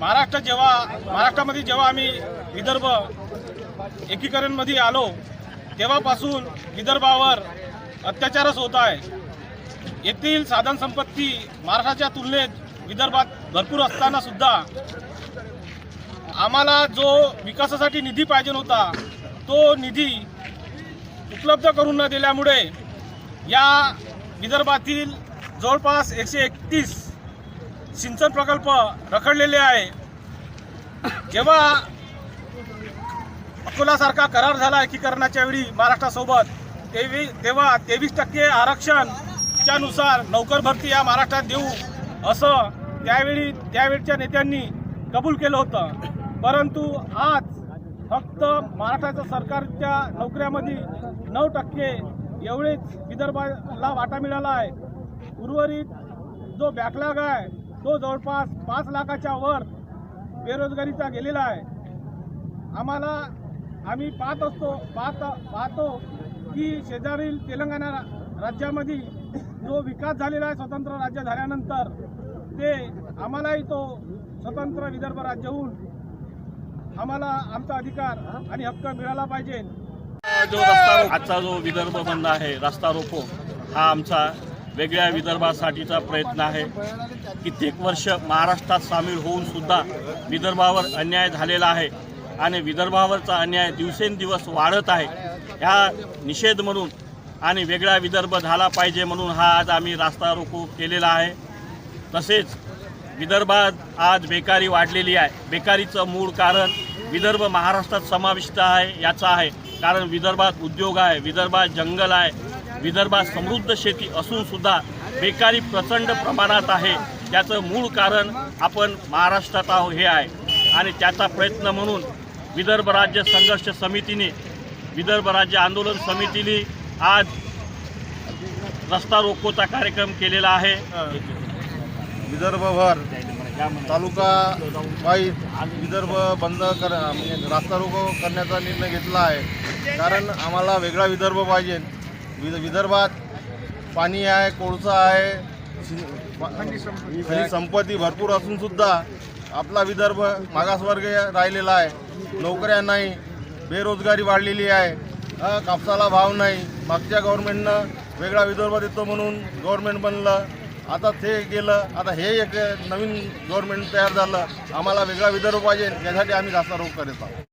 महाराष्ट्र जेव्हा महाराष्ट्रामध्ये जेव्हा आम्ही विदर्भ एकीकरणमध्ये आलो तेव्हापासून विदर्भावर अत्याचारच होत आहे. येथील साधन संपत्ती महाराष्ट्राच्या तुलनेत विदर्भात भरपूर असताना सुद्धा आम्हाला जो विकासासाठी निधी पाहिजे होता तो निधी उपलब्ध करून न दिल्यामुळे या विदर्भातील जवळपास एकशे एकतीस सिंचन प्रकल्प रखडलेले आहे. जेव्हा अकोलासारखा करार झाला एकीकरणाच्या वेळी महाराष्ट्रासोबत तेवी तेव्हा तेवीस टक्के आरक्षणच्यानुसार नोकर भरती या महाराष्ट्रात देऊ असं त्यावेळी त्यावेळच्या नेत्यांनी कबूल केलं होतं. परंतु आज फक्त महाराष्ट्राच्या सरकारच्या नोकऱ्यामध्ये नऊ टक्के एवढेच विदर्भाला वाटा मिळाला आहे. उर्वरित जो बॅकलॉग आहे तो जवळपास पाच लाखाच्या वर बेरोजगारीचा गेलेला आहे. आम्हाला आम्ही पाहत असतो पाहत पाहतो की शेजारील तेलंगणा राज्यामध्ये जो विकास झालेला आहे स्वतंत्र राज्य झाल्यानंतर ते आम्हालाही तो स्वतंत्र विदर्भ राज्य होऊन आम्हाला आमचा अधिकार आणि हक्क मिळाला पाहिजे. जो रस्ता आजचा जो विदर्भ बंद आहे रस्ता रोको हा आमचा वेगळ्या विदर्भासाठीचा प्रयत्न आहे. कित्येक वर्ष महाराष्ट्रात सामील होऊन सुद्धा विदर्भावर अन्याय झालेला आहे आणि विदर्भावरचा अन्याय दिवसेंदिवस वाढत आहे. ह्या निषेध म्हणून आणि वेगळा विदर्भ झाला पाहिजे म्हणून हा आज आम्ही रास्ता रोको केलेला आहे. तसेच विदर्भात आज बेकारी वाढलेली आहे. बेकारीचं मूळ कारण विदर्भ महाराष्ट्रात समाविष्ट आहे याचं आहे. कारण विदर्भात उद्योग आहे विदर्भात जंगल आहे विदर्भात समृद्ध शेती असूनसुद्धा बेकारी प्रचंड प्रमाणात आहे. त्याचं मूळ कारण आपण महाराष्ट्रात आहो हे आहे. आणि त्याचा प्रयत्न म्हणून विदर्भ राज्य संघर्ष समितीने विदर्भ राज्य आंदोलन समितीने आज रस्ता रोकोचा कार्यक्रम केलेला आहे. विदर्भभर तालुका वाईज विदर्भ बंद कर म्हणजे रास्ता रोको करण्याचा निर्णय घेतला आहे. कारण आम्हाला वेगळा विदर्भ पाहिजे. विद विदर्भात पाणी आहे कोळसा आहे खनिज संपत्ती भरपूर असूनसुद्धा आपला विदर्भ मागासवर्गीय राहिलेला आहे. नोकऱ्या नाही बेरोजगारी वाढलेली आहे. कापसाला भाव नाही. मागच्या गव्हर्नमेंटनं वेगळा विदर्भ देतो म्हणून गव्हर्नमेंट बनलं. आता ते गेलं आता हे एक नवीन गव्हर्नमेंट तयार झालं. आम्हाला वेगळा विदर्भ पाहिजे यासाठी आम्ही रास्ता रोग करत आहोत.